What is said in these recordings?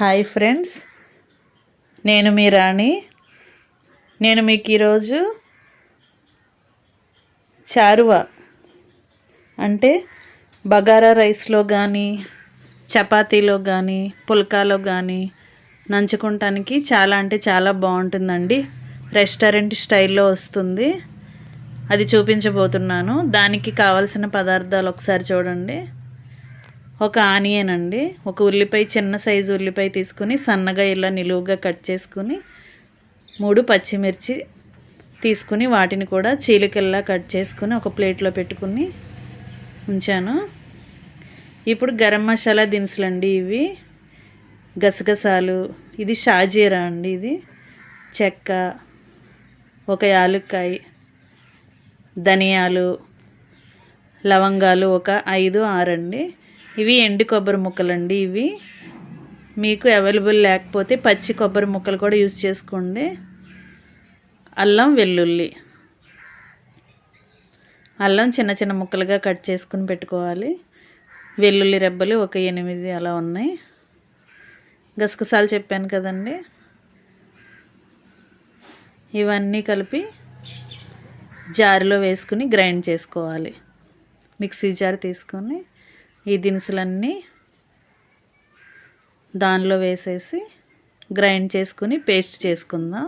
Hi friends. నేను మీ రాణి. నేను మీకు ఈరోజు చారువ అంటే బగారా రైస్లో కానీ చపాతీలో కానీ పుల్కాలో కానీ నంచుకుంటానికి చాలా అంటే చాలా బాగుంటుందండి. రెస్టారెంట్ స్టైల్లో వస్తుంది. అది చూపించబోతున్నాను. దానికి కావలసిన పదార్థాలు ఒకసారి చూడండి. ఒక ఆనియన్ అండి ఒక ఉల్లిపాయ చిన్న సైజు ఉల్లిపాయ తీసుకుని సన్నగా ఇలా నిలువుగా కట్ చేసుకుని మూడు పచ్చిమిర్చి తీసుకుని వాటిని కూడా చీలికల్లా కట్ చేసుకుని ఒక ప్లేట్లో పెట్టుకుని ఉంచాను. ఇప్పుడు గరం మసాలా దినుసులు అండి ఇవి. గసగసాలు. ఇది షాజీరా అండి ఇది. చెక్క ఒక యాలుక్కాయ ధనియాలు లవంగాలు ఒక ఐదు ఆరండి. ఇవి ఎండు కొబ్బరి ముక్కలండి ఇవి. మీకు అవైలబుల్ లేకపోతే పచ్చి కొబ్బరి ముక్కలు కూడా యూస్ చేసుకోండి. అల్లం వెల్లుల్లి. అల్లం చిన్న చిన్న ముక్కలుగా కట్ చేసుకుని పెట్టుకోవాలి. వెల్లుల్లి రెబ్బలు ఒక ఎనిమిది అలా ఉన్నాయి. గసగసాలు చెప్పాను కదండి. ఇవన్నీ కలిపి జారులో వేసుకుని గ్రైండ్ చేసుకోవాలి. మిక్సీ జార్ తీసుకొని ఈ దినుసులన్నీ దానిలో వేసేసి గ్రైండ్ చేసుకుని పేస్ట్ చేసుకుందాం.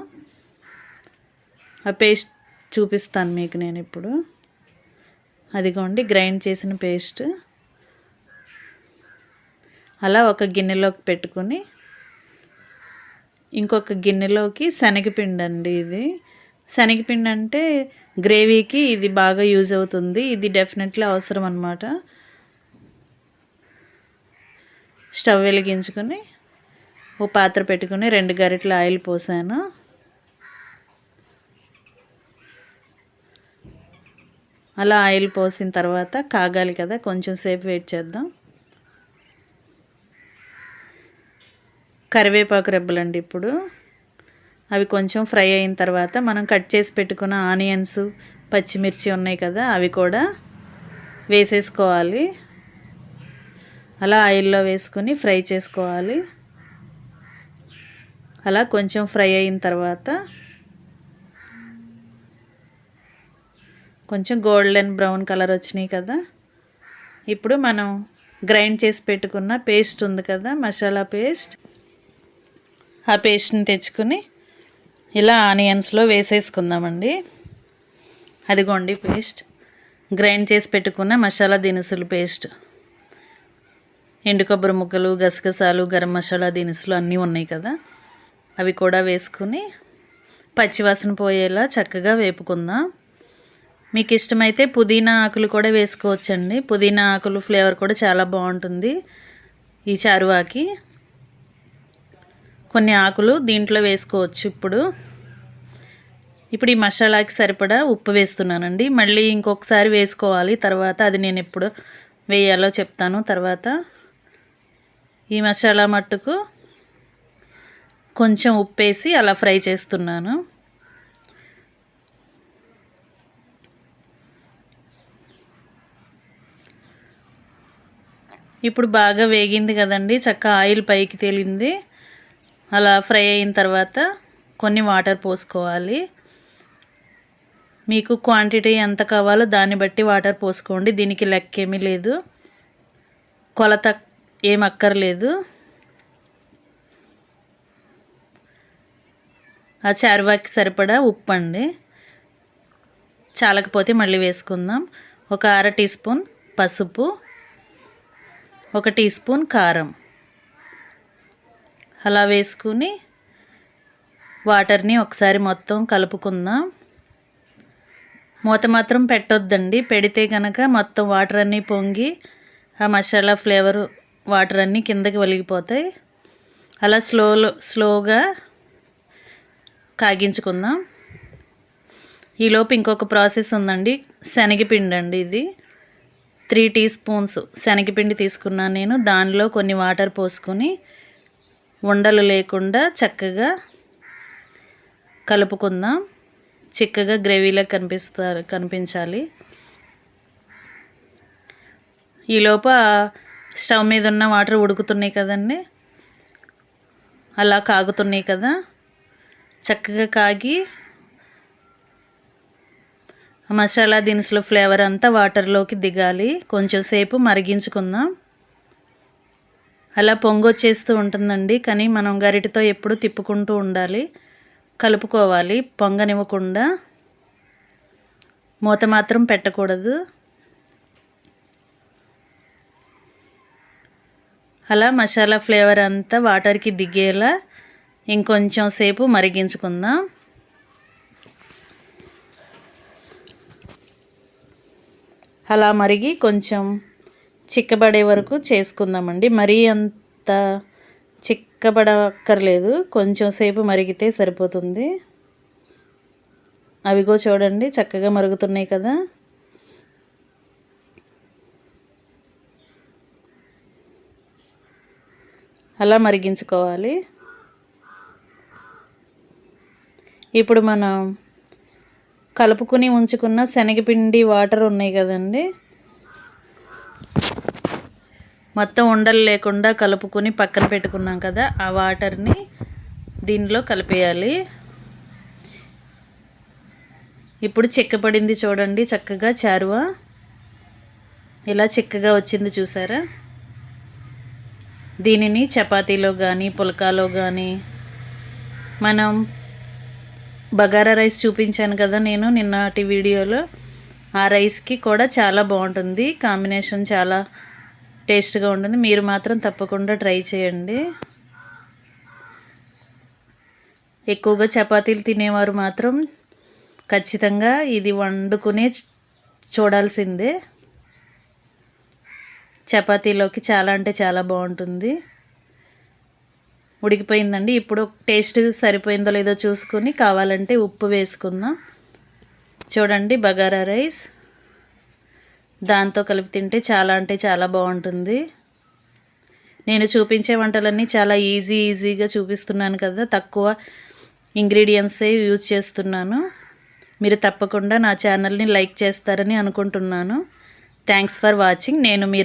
ఆ పేస్ట్ చూపిస్తాను మీకు నేను ఇప్పుడు. అదిగోండి గ్రైండ్ చేసిన పేస్ట్. అలా ఒక గిన్నెలోకి పెట్టుకుని ఇంకొక గిన్నెలోకి శనగపిండి అండి ఇది. శనగపిండి అంటే గ్రేవీకి ఇది బాగా యూజ్ అవుతుంది. ఇది డెఫినెట్లీ అవసరం అనమాట స్టవ్ వెలిగించుకొని ఓ పాత్ర పెట్టుకుని రెండు గరిటెల ఆయిల్ పోసాను. అలా ఆయిల్ పోసిన తర్వాత కాగాలి కదా కొంచెం సేపు వెయిట్ చేద్దాం. కరివేపాకు రెబ్బలండి ఇప్పుడు. అవి కొంచెం ఫ్రై అయిన తర్వాత మనం కట్ చేసి పెట్టుకున్న ఆనియన్స్ పచ్చిమిర్చి ఉన్నాయి కదా అవి కూడా వేసేసుకోవాలి. అలా ఆయిల్లో వేసుకొని ఫ్రై చేసుకోవాలి. అలా కొంచెం ఫ్రై అయిన తర్వాత కొంచెం గోల్డెన్ బ్రౌన్ కలర్ వచ్చినాయి కదా. ఇప్పుడు మనం గ్రైండ్ చేసి పెట్టుకున్న పేస్ట్ ఉంది కదా మసాలా పేస్ట్. ఆ పేస్ట్ని తెచ్చుకుని ఇలా ఆనియన్స్లో వేసేసుకుందామండి. అదిగోండి పేస్ట్. గ్రైండ్ చేసి పెట్టుకున్న మసాలా దినుసులు పేస్ట్. ఎండు కొబ్బరి ముక్కలు గసగసాలు గరం మసాలా దినుసులు అన్నీ ఉన్నాయి కదా. అవి కూడా వేసుకుని పచ్చివాసన పోయేలా చక్కగా వేపుకుందాం. మీకు ఇష్టమైతే పుదీనా ఆకులు కూడా వేసుకోవచ్చండి. పుదీనా ఆకులు ఫ్లేవర్ కూడా చాలా బాగుంటుంది ఈ చారువాకి. కొన్ని ఆకులు దీంట్లో వేసుకోవచ్చు ఇప్పుడు. ఇప్పుడు ఈ మసాలాకి సరిపడా ఉప్పు వేస్తున్నానండి. మళ్ళీ ఇంకొకసారి వేసుకోవాలి. తర్వాత అది నేను ఎప్పుడు వేయాలో చెప్తాను. తర్వాత ఈ మసాలా మట్టుకు కొంచెం ఉప్పేసి అలా ఫ్రై చేస్తున్నాను. ఇప్పుడు బాగా వేగింది కదండి చక్క ఆయిల్ పైకి తేలింది. అలా ఫ్రై అయిన తర్వాత కొన్ని వాటర్ పోసుకోవాలి. మీకు క్వాంటిటీ ఎంత కావాలో దాన్ని బట్టి వాటర్ పోసుకోండి దీనికి లెక్క ఏమీ లేదు. కొలత ఏం అక్కర్లేదు. ఆ చారువాకి సరిపడా ఉప్పు అండి. చాలకపోతే మళ్ళీ వేసుకుందాం. ఒక అర టీ స్పూన్ పసుపు ఒక టీ స్పూన్ కారం. అలా వేసుకుని వాటర్ని ఒకసారి మొత్తం కలుపుకుందాం. మూత మాత్రం పెట్టొద్దండి. పెడితే కనుక మొత్తం వాటర్ అన్నీ పొంగి ఆ మసాలా ఫ్లేవర్ వాటర్ అన్నీ కిందకి వలిగిపోతాయి. అలా స్లోలో స్లోగా కాగించుకుందాం. ఈలోపు ఇంకొక ప్రాసెస్ ఉందండి. శనగపిండి అండి ఇది. త్రీ టీ స్పూన్స్ శనగపిండి తీసుకున్నాను నేను. దానిలో కొన్ని వాటర్ పోసుకొని ఉండలు లేకుండా చక్కగా కలుపుకుందాం. చిక్కగా గ్రేవీలా కనిపిస్తారు కనిపించాలి. ఈలోపు స్టవ్ మీద ఉన్న వాటర్ ఉడుకుతున్నాయి కదండి. అలా కాగుతున్నాయి కదా. చక్కగా కాగి మసాలా దినుసులు ఫ్లేవర్ అంతా వాటర్లోకి దిగాలి. కొంచెం సేపు మరిగించుకుందాం. అలా పొంగొచ్చేస్తూ ఉంటుందండి కానీ మనం గరిటతో ఎప్పుడు తిప్పుకుంటూ ఉండాలి. కలుపుకోవాలి పొంగనివ్వకుండా. మూత మాత్రం పెట్టకూడదు. అలా మసాలా ఫ్లేవర్ అంతా వాటర్కి దిగేలా ఇంకొంచెం సేపు మరిగించుకుందాం. అలా మరిగి కొంచెం చిక్కబడే వరకు చేసుకుందామండి. మరీ అంత చిక్కబడక్కర్లేదు. కొంచెం సేపు మరిగితే సరిపోతుంది. అవిగో చూడండి చక్కగా మరుగుతున్నాయి కదా. అలా మరిగించుకోవాలి. ఇప్పుడు మనం కలుపుకుని ఉంచుకున్న శనగపిండి వాటర్ ఉన్నాయి కదండి. మొత్తం ఉండలు లేకుండా కలుపుకొని పక్కన పెట్టుకున్నాం కదా ఆ వాటర్ని దీనిలో కలిపేయాలి. ఇప్పుడు చిక్కపడింది చూడండి చక్కగా చారువ. ఇలా చిక్కగా వచ్చింది చూసారా? దీనిని చపాతీలో కానీ పుల్కాలో కానీ మనం బగారా రైస్ చూపించాను కదా నేను నిన్నటి వీడియోలో. ఆ రైస్కి కూడా చాలా బాగుంటుంది. కాంబినేషన్ చాలా టేస్ట్గా ఉంటుంది. మీరు మాత్రం తప్పకుండా ట్రై చేయండి. ఎక్కువగా చపాతీలు తినేవారు మాత్రం ఖచ్చితంగా ఇది వండుకునే చూడాల్సిందే. చపాతీలోకి చాలా అంటే చాలా బాగుంటుంది. ఉడికిపోయిందండి ఇప్పుడు టేస్ట్ సరిపోయిందో లేదో చూసుకొని కావాలంటే ఉప్పు వేసుకుందాం. చూడండి బగారా రైస్. దాంతో కలిపి తింటే చాలా అంటే చాలా బాగుంటుంది. నేను చూపించే వంటలన్నీ చాలా ఈజీ ఈజీగా చూపిస్తున్నాను కదా. తక్కువ ఇంగ్రీడియంట్సే యూజ్ చేస్తున్నాను. మీరు తప్పకుండా నా ఛానల్ని లైక్ చేస్తారని అనుకుంటున్నాను. Thanks for watching. నేను మీ